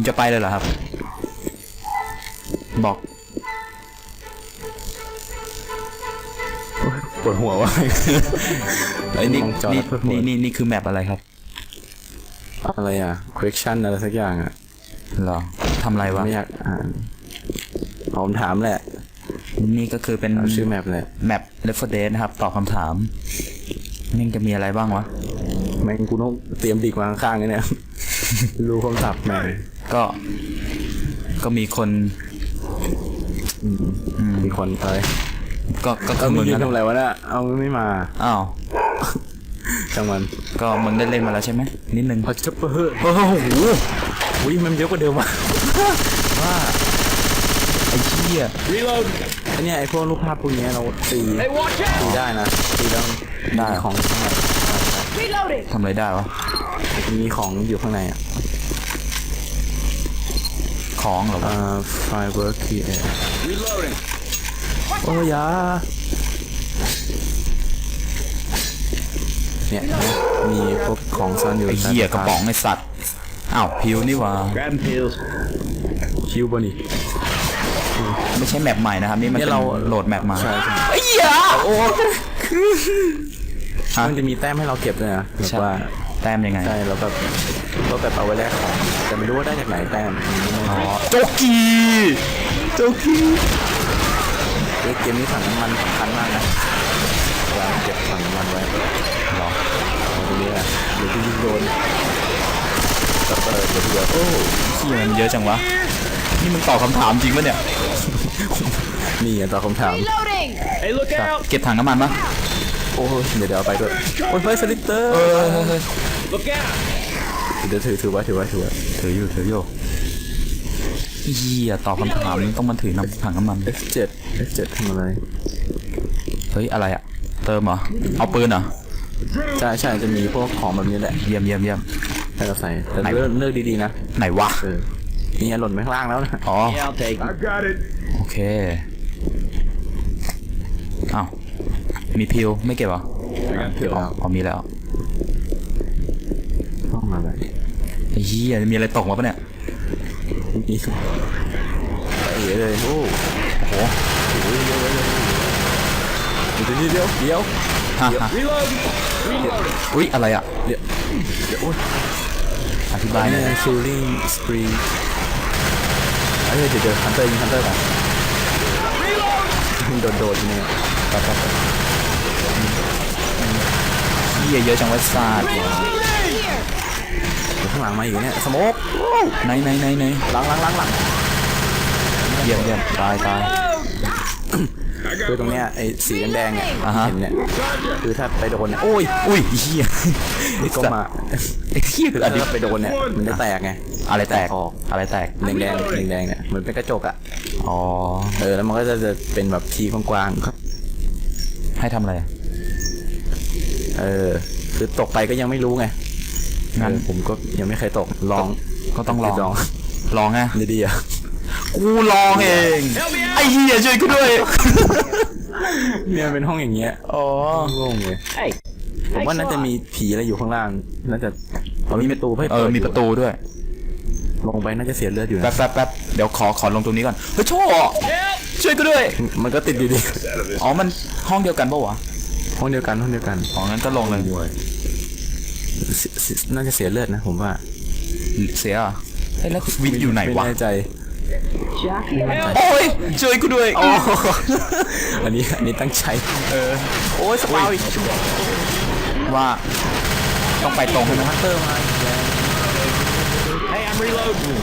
คุณจะไปเลยเหรอครับ บอกปวดหัวว่ะเอ้ยนี่มองจอนี่แล้วปวดหัว นี่นี่นี่คือแมปอะไรครับอะไรอะ question อะไรสักอย่างอะ เหรอทำอะไรวะ ไม่อยากอ่านผมถามแหละนี่ก็คือเป็นเอาชื่อแมปแหละแมป Left 4 Dead นะครับ ตอบคำถามนี่จะมีอะไรบ้างวะ แม่งกูต้องเตรียมดีกมาข้างๆเลยเนี่ย รู้คำศัพท์แม่ง ก็ก็มีคนมีคนอะไรก็ก็เอคืออมึมึงงยืนนั่นทำแหอะไรละวะเนี่ยเอาไม่มาอ้าวช่างมันก็มึงได้เล่นมาแล้วใช่ไหมนิดนึงพอจะเปิดโอ้โหอุ้ยมันเยอะกว่าเดิมว่ะว่าไอ้เหี้ยไอเนี่ยไอพวกรูปภาพพวกเนี้ยเราตีตีได้นะตีแล้วได้ มีของข้างใน Reloading! ทำอะไรได้วะมีของอยู่ข้างในอะ ของเหรอวะ อ่า firework key โอ้ยาเนี่ยมีพวกของซ่อนอยู่ไอ้เหี้ยกระป๋องไอ้สัตว์ อ้าวพิวนี่หวะคิวบนี่ ไม่ใช่แมปใหม่นะครับ นี่มันเนี่เป็นยเราโหลดแมปมาใช่ใช่ไอ้เหี้ยโอ้ฮะมันจะมีแต้มให้เราเก็บด้วยนะแบบใช่ว่าแต้มยังไง ใช่แล้วแบบ ก็แบบเอาไว้แลกของแต่ไม่รู้ว่าได้จากไหนแต้มอันนี้ไม่อ๋อรู้โจกีโจกีเฮ้ยเกมนี้ถังน้ำมันสำคัญมากนะเวลาเก็บถังน้ำมันไว้หรอเอาตรงนี้แหละเดี๋ยวที่ยิงโดนก็เปิดเดี๋ยวเดี๋ยวโอ้เหี้ยมันเยอะจังวะ นี่มึงตอบคำถามจริงปะเนี่ย นี่อะตอบคำถาม Reloading! เก็บถังน้ำมันปะโอ้ยเดี๋ยวเดี๋ยวเอาไปด้วย โอ้ยเฮ้ยสลิปเตอร์ เออเฮ้ยเฮ้ยเดี๋ยวถือถือไว้ถือไว้ถือไว้ถืออยู่ถืออยู่เหี้ยตอบคำถามนี่ต้องมาถือน้ำถังน้ำมัน F7 F7 ทำอะไร เฮ้ยอะไรอะเติมเหรอ เอาปืนเหรอ ใช่ใช่จะมีพวกของแบบนี้แหละเยี่ยมเยี่ยมเยี่ยมให้เราใส่แต่ไหนเลือกเลือกดีๆนะไหนวะเออนี่ไงหล่นไปข้างล่างแล้วนะอ๋อ I'll take it. I got it. โอเคอ้าวมีพิวไม่เก็บเหรอเผื่ออ๋ออ๋อมีแล้ว ห้องอะไรไอ้เหี้ยมีอะไรตกมาปะเนี่ยนี่ไปเอ๋เลยโอ้โอ้โหโหเยอะเลยเดี๋ยวเดี๋ยวเดี๋ยวเดี๋ยวฮะฮะ Reload. อุ๊ยอะไรอะเดี๋ยวเดี๋ยวโอ้ยอธิบายหน่อยนี่ killing spree เอ้ยเดี๋ยวเดี๋ยวฮันเตอร์ยิงฮันเตอร์ก่อนโดดโดดๆเนี่ยไปไปไปเหี้ยเยอะจังวะซาดเดี๋ยว ข้างหลังมาอีกเนี่ยสโมกไหนไหนไหนไหนหลังหลังหลังหลังเยี่ยมเยี่ยมตายตายคือตรงเนี้ยไอ้สีแดงๆเนี่ยอ่าฮะเห็นเนี่ยคือถ้าไปโดนเนี่ยโอ้ยอุ้ยเหี้ยนี่ก็มาไอ้เหี้ยคืออันนี้ถ้าไปโดนเนี่ยมันจะแตกไงอะไรแตกออกอะไรแตกแดงแดงแดงแดงๆเนี่ยเหมือนเป็นกระจกอะอ๋อเออแล้วมันก็จะจะเป็นแบบทีกว้างๆครับ ให้ทำอะไร เออคือตกไปก็ยังไม่รู้ไง งั้นเออผมก็ยังไม่เคยตกลองก็ต้องลองลองลองไงดีๆอะกูลองเอง ไอ้เหี้ยช่วยกูด้วย เนี่ยมันเป็นห้องอย่างเงี้ยอ๋อโล่งเลย Hey, ผมว่าน่าจะมีผีอะไรอยู่ข้างล่างน่าจะอ๋อมีประตูให้เออปิดมียู่ประตูด้วย ลงไปน่าจะเสียเลือดอยู่แป๊นะบแป๊บแป๊บเดี๋ยวขอขอลงตรงนี้ก่อนเฮ้ยโชว์ช่วยกูด้วย มันก็ติดอยู่ดีอ๋อมันห้องเดียวกันปะวะห้องเดียวกันห้องเดียวกันอ๋องั้นก็ลงเลยเสียเสีย น่าจะเสียเลือดนะผมว่าเสียเหรอเฮ้ยแล้ววิทย์อยู่ไหนวะ ไม่แน่ใจ โอ้ยช่วยกูด้วยอ๋ออันนี้อันนี้ตั้งใจ เออ โอ้ยสปาวอีกว่าต้องไปตรงใช่ไหมฮันเตอร์มาอีกแล้ว Hey, I'm reloading.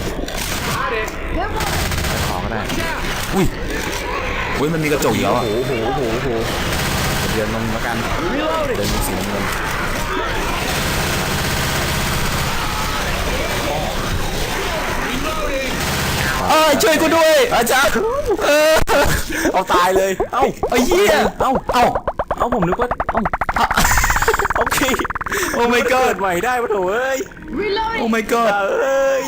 ไปขอก็ได้ อุ้ยอุ้ยมันมีกระจกอีกแล้วอะโอ้โหโอ้โหโอ้โหเดินลงแล้วกันเดินลงสีน้ำเงิน เออช่วยกูด้วย อาจารย์เออเอาตายเลยเอ้าไอ้เหี้ยเอ้าเอ้าเอ้าผมนึกว่าเอ้าโอเคโอ้ my เกิ god ดใหม่ได้ปะโถเอ้ยโอ้ my god เอ้ย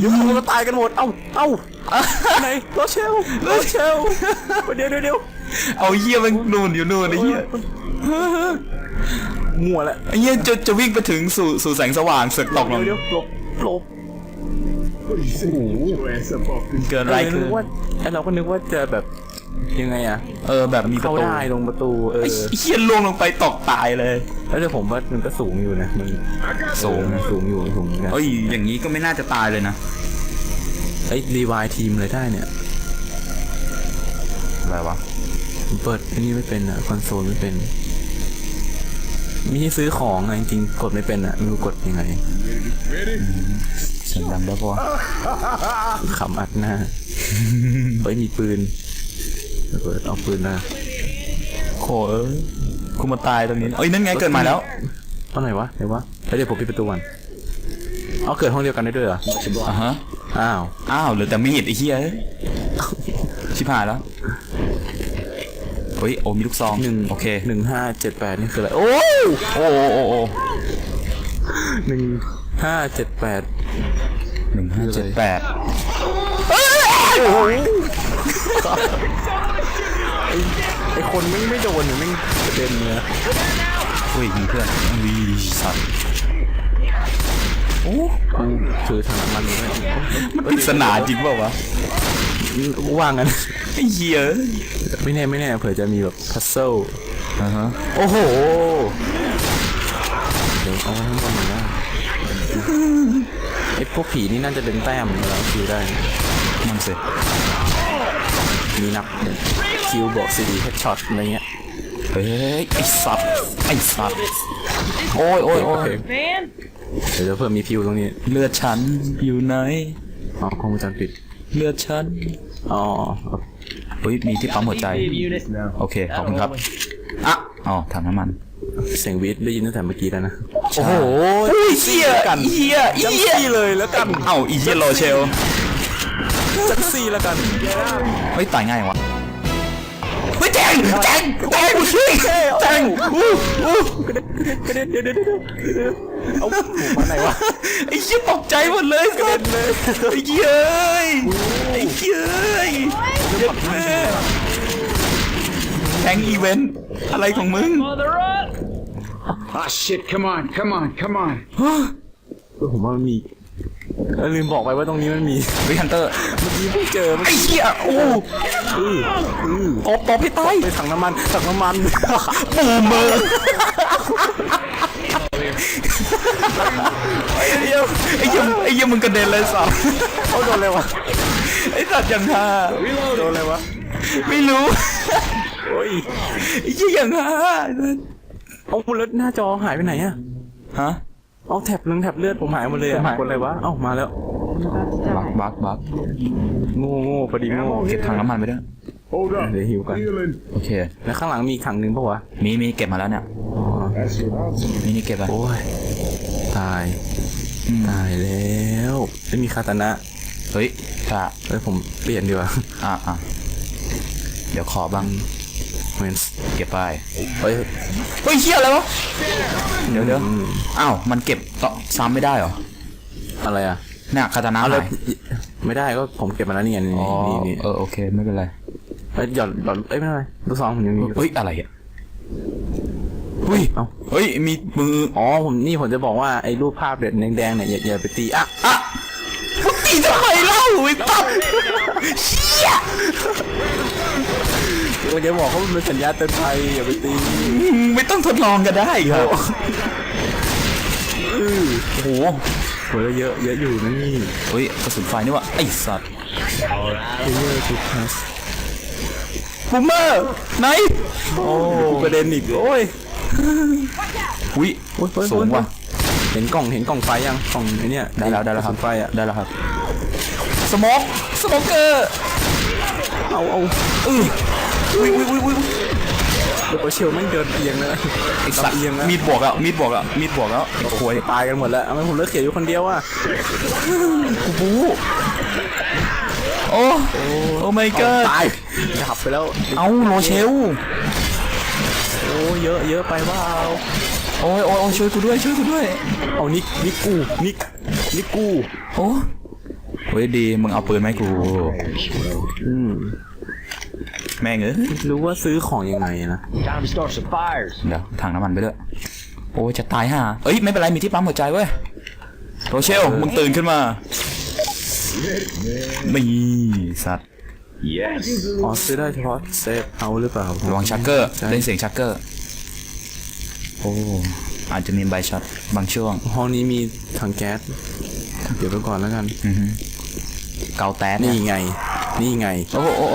เดี๋ยวเขาก็ตายกันหมดเอ้าเอ้าไหนรถเชลรถเชลเดี๋ยวเดี๋ยวเดี๋ยวเอาเหี้ยมันนู่นอยู่นู่นไอ้เหี้ยมั่วแล้วไอ้เหี้ยจะจะวิ่งไปถึงสู่สู่แสงสว่างเสือกตกลงเดี๋ยวเดี๋ยวหลบหลบ เกินเอไรอคืนึอกว่าไอเราก็นึกว่าจะแบบยังไงอะเออแบบมีประเข้าตูได้ตรงประตูเออไอ้เฮียล่วงลงไปตกตายเลย แล้วเดี๋ยวผมว่ามันก็สูงอยู่นะมันสูงสูงอยู่สูงเหมือนกันเอ้ยอย่างนี้ก็ไม่น่าจะตายเลยนะไอ้รีวายทีมเลยได้เนี่ยอะไรวะผมเปิดอันนี้ไม่เป็นอะคอนโซลไม่เป็นมีให้ซื้อของอะจริงๆกดไม่เป็นอะไม่รู้กดยังไง เสียงดังได้ปะวะขำอัดหน้า เฮ้ยมีปืนเปิดเอาปืนนะโขเอ้ยกูมาตายตรงนี้เอ้ยนั่นไงเกิดมาแล้วเอาไหนวะไหนวะเฮ้ยเดี๋ยวผมปิดประตูก่อนเอาเกิดห้องเดียวกันได้ด้วยเหรออะฮะอ้าวอ้าวเหลือแต่มีดไอ้เหี้ยเอ้ยชิบหายแล้วเฮ้ยโอ้มีลูกซองหนึ่งโอเคหนึ่งห้าเจ็ดแปดนี่คืออะไรโอ้โอ้โอ้โอ้โอ้หนึ่งห้าเจ็ดแปด หนึ่งห้าเจ็ดแปดไอคนไม่ไม่โดนเนี่ยไม่งกระเด็นเลยเฮ้ยมีเพื่อนวีสัตว์โอ้กูถือถังน้ำมันอยู่ไหมมันปริศนาจริงเปล่าวะกูว่างกันไอ้เหี้ยไม่แน่ไม่แน่เผื่อจะมีแบบพัซเซิลอ่าฮะโอ้โหเดี๋ยวเอาข้างบนหน่อยนะ ไอพวกผีนี่น่าจะเป็นแต้มเวลาคิวได้มันสิมีนับเนี่ยคิวบอกซีดีเฮดช็อตอะไรเงี้ยเฮ้ยไอ้สัตว์ไอ้สัตว์โอ้ยโอ้ยโอ้โอยเคเดี๋ยวเพิ่มมีพิวตรงนี้ เลือดฉันอยู่ไหนอ๋อกล้องวงจรปิด เลือดฉันอ๋อเฮ้ยมีที่ปั๊มหัวใจ unit. No. โอเค ขอบคุณครับอะอ๋อถังน้ำมัน เสียงวีดได้ยินตั้งแต่เมื่อกี้แล้วนะ โอ้โหเฮียกันเฮียเฮียเลยแล้วกัน เอ้าอีเฮียโรเชลจังซี่แล้วกันเฮ้ยตายง่ายวะเฮ้ยแจงแจงแจงแจงอู้อู้กระเด็นเดี๋ยวเดี๋ยวเดี๋ยวเดี๋ยวเอาหมูมาไหนวะไอ้เฮียตกใจหมดเลยสัสไอ้เฮียเอ้ยไอ้เฮียเอ้ยเย็ดแม่แทงอีเวนต์อะไรของมึง Mother up! Ah, shit, come on, come on, come on. เออผมว่ามันมีเออลืมบอกไปว่าตรงนี้มันมี วิฮันเตอร์เมื่อกี้เพิ่งเจอเมื่อไอ้กี้เฮียโอ้อืออือตบตบให้ตายไปถังน้ำมันถังน้ำมัน ปูเมอร์ไอ้เหี้ยไอ้เหี้ยไอ้เหี้ยมึงกระเด็นเลยสัสเขาโดนเลยวะไอ้สัตว์อย่างฮาโดนเลยวะไม่รู้โอ้ยไอ้เหี้ยอย่างฮา เอาแล้วหน้าจอหายไปไหนอะฮะเอาแท็บนึงแท็บเลือดผมหายหมดเลยอะคนอะไรวะเอ้ามาแล้วบักบักบักโง่โง่พอดีโง่เก็บถังน้ำมันไปด้วย Hold up. เดี๋ยวหิวกัน Healing. โอเค แล้วข้างหลังมีอีกถังหนึ่งปะวะมีมีเก็บมาแล้วเนี่ยอ๋อ That's what I'm saying. มีนี่เก็บไปโอ้ยตายอืมตายแล้วไม่มีคาตานะเฮ้ยถ้าเอ้ยผมเปลี่ยนดีกว่า อะอะเดี๋ยวขอบ้าง เมนเก็บไปเฮ้ยเฮ้ยเหี้ยอะไรวะเดี๋ยวเดี๋ยวอ้าวมันเก็บต่อซ้ำไม่ได้เหรออะไรอะเนี่ยคาตานะเอาเลหายไม่ได้ก็ผมเก็บมาแล้วนี่ไงนี่นี่เออโอเคไม่เป็นไรเฮ้ยหย่อนหย่อนเอ้ยไม่เป็นไรลูกซองผมยังมีอยู่เฮ้ยอะไรอะเฮ้ยเอ้าเฮ้ยมีมืออ๋อผมนี่ผมจะบอกว่าไอ้รูปภาพเด็ดแดงๆเนี่ยอย่าอย่าไปตีอะอะตีทำไมเล่าไอ้ปั๊บเชี่ย ผมจะบอกว่าเป็นสัญญาเตือนภัยอย่าไปตีไม่ต้องทดลองก็ได้ครับโอ้โหโหแล้วเยอะเยอะอยู่นะนี่เฮ้ยกระสุนไฟนี่วะไอ้สัตว์เพลเยอร์ทูพาสบูมเมอร์ไหนโอ้ประเด็นอีกโอ้ยอุ้ยโอ้ยโอ้ยสูงว่ะเห็นกล่องเห็นกล่องไฟยังกล่องไอเนี่ยได้แล้วได้แล้วครับไฟอะได้แล้วครับสโมกสโมกเกอร์เอาเอาอือ อุ้ยอุ้ยอุ้ยอุ้ยเดี๋ยวเชียวแม่งเดินเอียงนะไอ้สัตว์เอียงนะมีดบวกอะมีดบวกอะมีดบวกแล้วโวยตายกันหมดแล้วเอาไมผมเลิกเขียนอยู่คนเดียวอะกูบูโอ้โอ้ my god ตายดับไปแล้ว เอาโรเชลโอ้เยอะเยอะไปว่าเอาโอ้ยโอ้ยโอ้ยช่วยกูด้วยช่วยกูด้วย เอานิกนิกกูนิกนิกกูโอ้เฮ้ยดีมึงเอาปืนไหมาให้กูอืม แม่งเอ้ยรู้ว่าซื้อของยังไงนะ Time to start some fires. เดี๋ยวถังน้ำมันไปด้วย โอ้ยจะตายห่าเอ้ยไม่เป็นไรมีที่ปั๊มหัวใจเว้ยโรเชลมึงตื่นขึ้นมานี่สัตว์ Yes. อ๋อซื้อได้เฉพาะเซฟเอาหรือเปล่าระวังชักเกอร์ใช่เล่นเสียงชักเกอร์ โอ้อาจจะมีใบช็อตบางช่วง ห้องนี้มีถังแก๊สเดี๋ยวไปก่อนแล้วกัน อือฮึ เกาแต๊ดนี่เนี่ยไง นี่ไงโอ้โหโอ้โห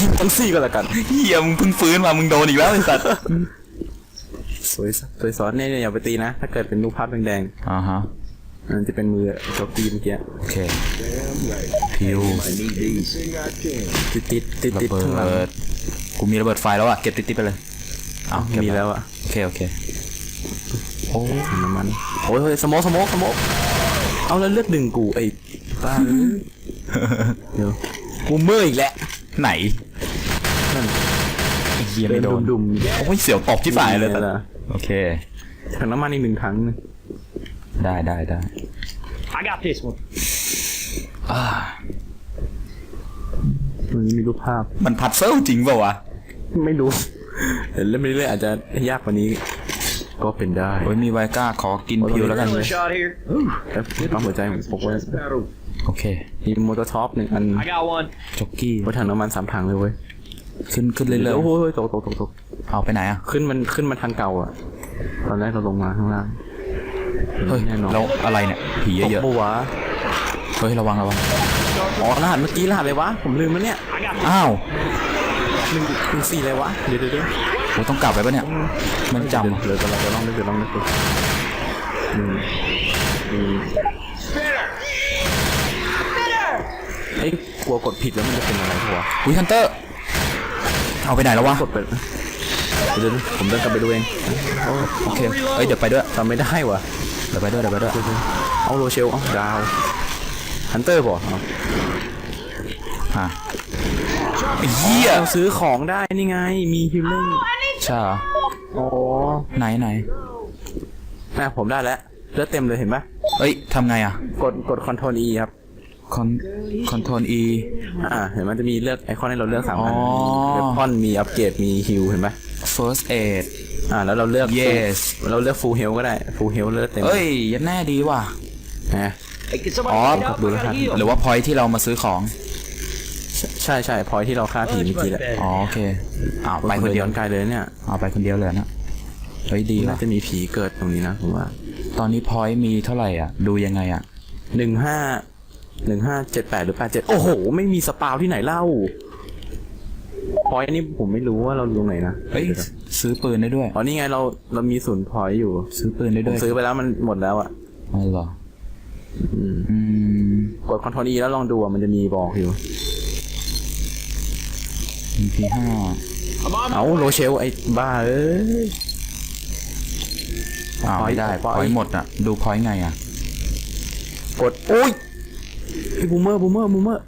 ยิงทั้งซี่ก็แล้วกันเฮียมึงเพิ่งฟื้นมา มึงโดนอีกแล้วไอ้สัตว์สวยสวยซ้อนเนี่ยอย่าไปตีนะ ถ้าเกิดเป็นรูปภาพแดงอ่าฮะๆมันจะเป็นมือโจกตีเมื่อกี้โอเคพิวติดติดติดระติดเบิข้างหลังดกูมีระเบิดไฟแล้วอะเก็บติ๊ดๆไปเลยเอาเก็บมีแล้วอะโอเคโอเคโอ้ถังน้ำมันโอ้ยเฮ้ยสโมกสโมกสโมกเอาแล้วเลือดดึงกูไอ้ บ้าเอ้ยเดี๋ยวกูเมื่อยอีกแล้วไหนนั่นไอ้เฮียไม่โดนดุมโอ้ยเสียวตบที่ฝ่ายเลยนี่แต่แหละโอเคๆถังน้ำมันอีกหนึ่งถังหนึ่งได้ได้ได้ I got this one. อ่ามันมีรูปภาพ มันพัดเซิลจริงเปล่าวะไม่รู้เห็นเล่นไปเรื่อยๆอาจจะยากกว่านี้ ก็เป็นได้โอ้ยมีไวก้าขอกินพิวแล้วกัน Another shot here. แล้วปั๊มหัวใจผมพกไว้ Battle. โอเคมีมอเตอร์ท็อปหนึ่งอัน I got one. จ็อกกี้ไว้ถังน้ำมันสามถังเลยเว้ยขึ้นขึ้นเรื่อยโอ้โหตกตกตกตกๆเอาไปไหนอะ ขึ้นมันขึ้นมาทางเก่าอะ ตอนแรกเราลงมาข้างล่างเฮ้ยแน่นอนแล้วอะไรเนี่ย ผีเยอะตกปวะๆเฮ้ย ระวังระวัง อ๋อรหัสเมื่อกี้รหัสอะไรวะ ผมลืมแล้วเนี่ยอ้าวหนึ่งหนึ่งสี่อะไรวะ เดี๋ยวเดี๋ยวเดี๋ยวโอ้ต้องกลับไปปะเนี่ย มันจำอะเดี๋ยวเดี๋ยวเราจะลองนึกเดี๋ยวลองนึกดูหนึ่งหนึ่ง อ้ยกลัวกดผิดแล้วมันจะเป็นอะไรปะวะอุ้ยฮันเตอร์ เอาไปไหนแล้ววะกดไปเดี๋ยวๆผมเดินกลับไปดูเองโอ้โอเคเอ้ยเดี๋ยวไปด้วยจำไม่ได้วะเดี๋ยวไปด้วยเดี๋ยวไปด้วยเอาโรเชลเอาดาวฮันเตอร์ป่ะเอาฮะไอ้เหี้ยเราซื้อของได้นี่ไง มีฮิลลิ่งใช่เหรออ๋อไหนไหนน่ะผมได้แล้วเลือดเต็มเลยเห็นปะเอ้ยทำไงอะ กดกดคอนโทรล E ครับ คอนคอนโทรล E อ่าเห็นมันจะมีเลือกไอคอนให้เราเลือกสามอันอ๋อมีเวพอนมีอัปเกรดมีฮิลเห็นปะ first aid อ่าแล้วเราเลือก Yes เราเลือกฟูลเฮลก็ได้ฟูลเฮลเลือดเต็มเอ้ยยันแน่ดีว่ะฮะ Hey, can somebody Oh, get I'm up? I doing gotta that. heal. หรือว่า point ที่เรามาซื้อของ ใช่ใช่พอยที่เราฆ่าผีเมื่อกี้แหละอ๋อโอเคอ้าวไปไปคคนนเดีเดียยววไกลเลยเนี่ยเอาไปคนเดียวเลยนะเฮ้ยดีน่าว่ะจะมีผีเกิดตรงนี้นะผมว่า ตอนนี้ point มีเท่าไหร่อะ ดูยังไงอะหนึ่งห้า หนึ่งห้าเจ็ดแปดหรือแปดเจ็ดโอ้โห ไม่มีสปาวที่ไหนเล่าพอยนี่ผมไม่รู้ว่าเราลงไหนนะเฮ้ยซื้อปืนได้ด้วยอ๋อนี่ไงเราเรามีศูนย์พอยอยู่ ซื้อปืนได้ผด้มวยซื้อไปแล้วมันหมดแล้วอะอ๋อเหรอ อืมอืมกดคอนโทรล E แล้วลองดูอะมันจะมีบอกอยู่ MP ห้าเอาโรเชลไอ้บ้าเอ้ยอ้าว point ไม่ได้ point point หมดอะ ดู point ไงอะ กดโอ้ยไอ้ บูมเมอร์บูมเมอร์บูมเมอร์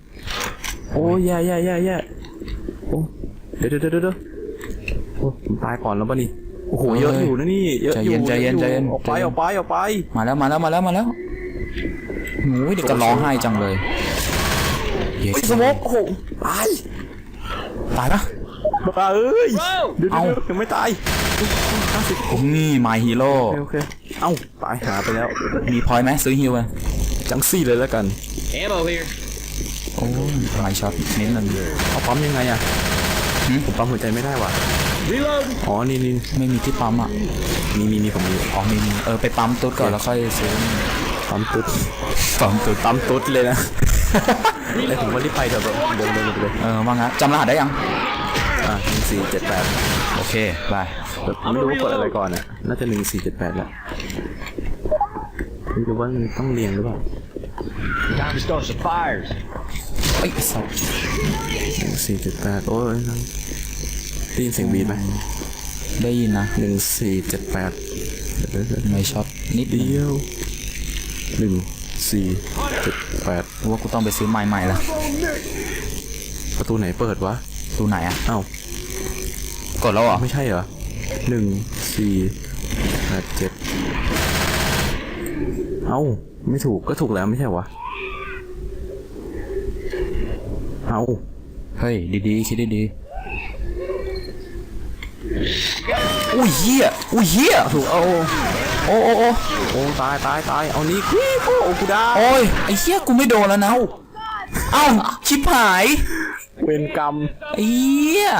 โอ้ยแย่แย่แย่แย่โอ้เดี๋ยวเดี๋ยวเดี๋ยวเดี๋ยวโอ้ผมตายก่อนแล้วป่ะนี่โอ้โหเยอะอยู่นะนี่เยอะอยู่ใจเย็นใจเย็นออกไปใจเย็นออกไปออกไปมาแล้วมาแล้วมาแล้วมาแล้วโอ้ยเด็กก็ร้องไห้จังเลยเย้ไอ้สโมกโอ้โหตายตายปะบ้าเอ้ยเดี๋ยวเอ้าเดี๋ยวยังไม่ตายนี่ my hero โอเคโอเคเอ้าตายหาไปแล้วมี point ไหมซื้อฮิวไปจังซี่เลยแล้วกัน Ammo here. โอ้ยไม่ช็อตนิดนึงเอาปั๊มยังไงอะหืมผมปั๊มหัวใจไม่ได้ว่ะ Reload. อ๋อ นี่นี่ไม่มีที่ปั๊มอะ มีมีมีผมมีอ๋อมีมีเออไปปั๊มตุ๊ดก่อนแล้วค่อยซื้อปั๊มตุ๊ดปั๊มตุ๊ดปั๊มตุ๊ดเลยนะ ไอ้ผมว่ารีบไปเถอะแบบเดินเดินไปเลยเออว่างั้นจำรหัสได้ยัง อะหนึ่งสี่เจ็ดแปดโอเคบายแบบไม่รู้ว่ากดอะไรก่อนอะ น่าจะหนึ่งสี่เจ็ดแปดแหละไม่รู้ว่ามันต้องเรียงหรือเปล่า Time to start some fires. เอ้ยสับหนึ่งสี่เจ็ดแปดโอ้ยได้ยินเสียงบีบไหมได้ยินนะหนึ่งสี่เจ็ดแปดเดี๋ยวเดี๋ยวเดี๋ยวไม่ช็อตนิดเดีเดียวยวหนึ่งสี่เจ็ดแปดว่ากูต้องไปซื้อไม้ใหม่ละประตูไหนเปิดวะตูไหนอะเอ้ากดแล้วเหรอไม่ใช่เหรอหนึ่งสี่แปดเจ็ด เอ้า ไม่ถูกก็ถูกแล้วไม่ใช่เหรอวะ เอ้า เฮ้ย ดีๆ คิดดีๆ อุ้ยเหี้ยอุ้ยเหี้ยถูกเอาโอ้โอ้โอ้โอ้ตายตายตายเอานี่กูโอ้กูดาวโอ้ยไอ้เหี้ยกูไม่โดนแล้วนะ เอ้าชิบหาย เวรกรรมไอ้เหี้ย